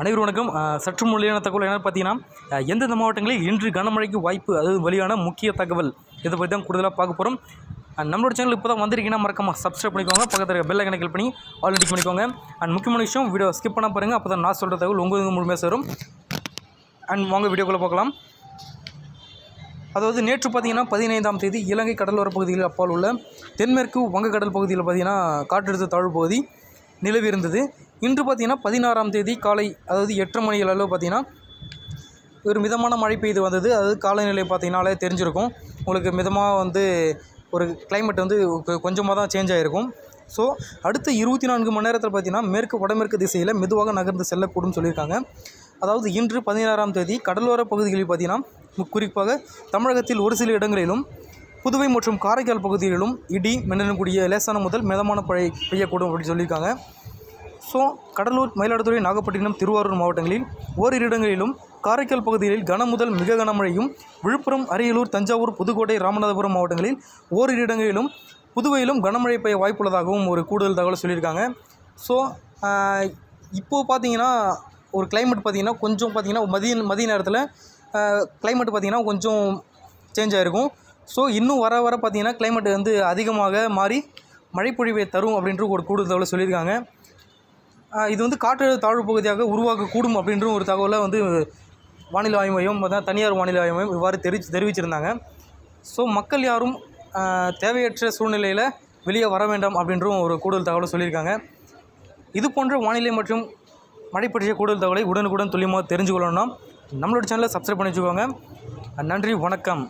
அனைவரும் வணக்கம். சற்று மொழியான தகவல் என்ன பார்த்தீங்கன்னா எந்தெந்த மாவட்டங்களில் இன்று கனமழைக்கு வாய்ப்பு அது வழியான முக்கிய தகவல் இதை பற்றி தான் கூடுதலாக பார்க்க போகிறோம் நம்மளோட சேனல் இப்போ தான் வந்திருக்கீங்கன்னா மறக்காம சப்ஸ்கிரைப் பண்ணிக்கோங்க. பக்கத்தில் பெல் கணக்கில் பண்ணி ஆல் டிக் பண்ணிக்கோங்க. அண்ட் முக்கியமான விஷயம் வீடியோ ஸ்கிப் பண்ண பாருங்கள் அப்போ தான் நான் சொல்கிற தகவல் உங்களுக்கு முழுமையாக சேரும். அண்ட் வாங்க வீடியோக்குள்ளே பார்க்கலாம் அதாவது நேற்று பார்த்தீங்கன்னா பதினைந்தாம் தேதி இலங்கை கடலோர பகுதியில் அப்பால் உள்ள தென்மேற்கு வங்கக்கடல் பகுதியில் பார்த்திங்கன்னா காற்றழுத்த தாழ்வு பகுதி நிலவி இருந்தது. இன்று பார்த்திங்கன்னா பதினாறாம் தேதி காலை அதாவது எட்டு மணி அளவு பார்த்திங்கன்னா ஒரு மிதமான மழை பெய்து வந்தது. அதாவது காலநிலை பார்த்திங்கனாலே தெரிஞ்சிருக்கும். உங்களுக்கு மிதமாக வந்து ஒரு கிளைமேட் வந்து கொஞ்சமாக தான் சேஞ்ச் ஆகிருக்கும் ஸோ அடுத்த இருபத்தி நான்கு மணி நேரத்தில் பார்த்தீங்கன்னா மேற்கு வடமேற்கு திசையில் மெதுவாக நகர்ந்து செல்லக்கூடும் சொல்லியிருக்காங்க. அதாவது இன்று பதினாறாம் தேதி கடலோர பகுதிகளில் பார்த்தீங்கன்னா குறிப்பாக தமிழகத்தில் ஒரு சில இடங்களிலும் புதுவை மற்றும் காரைக்கால் பகுதிகளிலும் இடி மின்னலும் கூடிய லேசான முதல் மிதமான பழை பெய்யக்கூடும் அப்படின்னு சொல்லியிருக்காங்க. ஸோ கடலூர் மயிலாடுதுறை நாகப்பட்டினம் திருவாரூர் மாவட்டங்களில் ஓரிரு இடங்களிலும் காரைக்கால் பகுதிகளில் கன முதல் மிக கனமழையும் விழுப்புரம் அரியலூர் தஞ்சாவூர் புதுக்கோட்டை ராமநாதபுரம் மாவட்டங்களில் ஓரிரு இடங்களிலும் புதுவையிலும் கனமழை பெய்ய வாய்ப்புள்ளதாகவும் ஒரு கூடுதல் தகவல் சொல்லியிருக்காங்க. ஸோ இப்போது பார்த்தீங்கன்னா ஒரு கிளைமேட் பார்த்திங்கன்னா கொஞ்சம் பார்த்திங்கன்னா மதிய மதிய நேரத்தில் கிளைமேட் பார்த்திங்கன்னா கொஞ்சம் சேஞ்ச் ஆகிருக்கும் ஸோ இன்னும் வர வர பார்த்திங்கன்னா கிளைமேட் வந்து அதிகமாக மாறி மழைப்பொழிவை தரும் அப்படின்ற ஒரு கூடுதல் தகவல் சொல்லியிருக்காங்க. இது வந்து காற்றழுத்த தாழ்வு பகுதியாக உருவாகக்கூடும் அப்படின்ற ஒரு தகவலை வந்து வானிலை ஆய்வு மையம் அதான் தனியார் வானிலை ஆய்வு மையம் இவ்வாறு தெரிவிச்சு தெரிவிச்சிருந்தாங்க. ஸோ மக்கள் யாரும் தேவையற்ற சூழ்நிலையில் வெளியே வர வேண்டாம் அப்படின்றும் ஒரு கூடுதல் தகவலை சொல்லியிருக்காங்க. இது போன்ற வானிலை மற்றும் மழை பற்றிய கூடுதல் தகவலை உடனுக்குடன் துல்லியமாக தெரிஞ்சுக்கொள்ளணும்னா நம்மளோட சேனலை சப்ஸ்கிரைப் பண்ணி வச்சுக்கோங்க நன்றி வணக்கம்.